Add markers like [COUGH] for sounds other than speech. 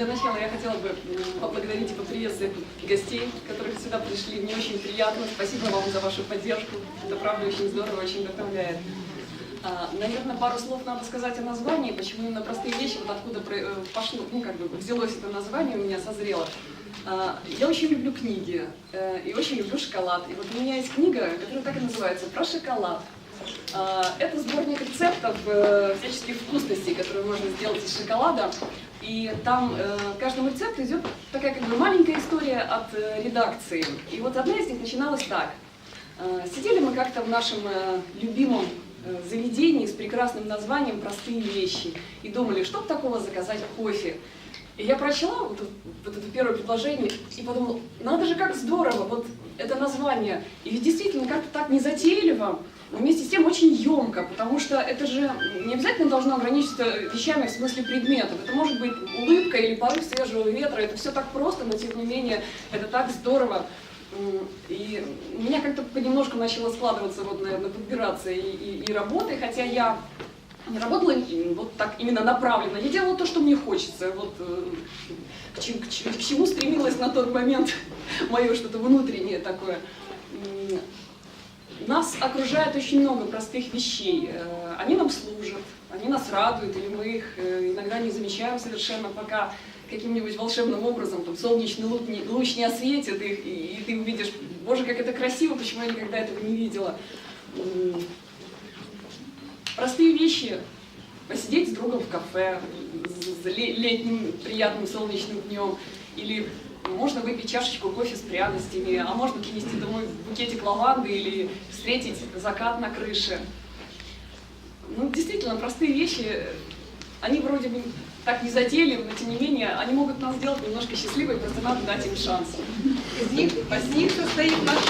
Для начала я хотела бы поблагодарить и поприветствовать гостей, которых сюда пришли. Мне очень приятно. Спасибо вам за вашу поддержку. Это правда очень здорово, очень вдохновляет. А, наверное, пару слов надо сказать о названии, почему именно простые вещи, вот откуда э, пошло, ну, как бы взялось это название, у меня созрело. А, Я очень люблю книги э, и очень люблю шоколад. И вот у меня есть книга, которая так и называется «Про шоколад». А, Это сборник рецептов э, всяческих вкусностей, которые можно сделать из шоколада. И там э, в каждом рецепте идет такая как бы маленькая история от э, редакции. И вот одна из них начиналась так. Э, Сидели мы как-то в нашем э, любимом э, заведении с прекрасным названием «Простые вещи» и думали, что б такого заказать кофе. И я прочла вот, вот это первое предложение и подумала, надо же как здорово, вот это название. И ведь действительно как-то так незатейливо, вместе с тем очень емко, потому что это же не обязательно должно ограничиться вещами в смысле предметов. Это может быть улыбка или порыв свежего ветра, это все так просто, но тем не менее это так здорово. И у меня как-то понемножку начало складываться, вот, наверное, подбираться и, и, и работы, хотя я не работала вот так именно направленно, я делала то, что мне хочется, вот э, к, чем- к чем- к чему стремилась на тот момент [LAUGHS] мое что-то внутреннее такое. Нас окружает очень много простых вещей. Э, Они нам служат, они нас радуют, или мы их э, иногда не замечаем совершенно, пока каким-нибудь волшебным образом там, солнечный луч не, осветит их, и, и ты увидишь, боже, как это красиво, почему я никогда этого не видела. Простые вещи. Посидеть с другом в кафе ле- летним приятным солнечным днем. Или можно выпить чашечку кофе с пряностями, а можно принести домой букетик лаванды или встретить закат на крыше. Ну, действительно, простые вещи, они вроде бы так не затейливы, но тем не менее, они могут нас сделать немножко счастливой, просто надо дать им шанс. Из них, из них состоит наша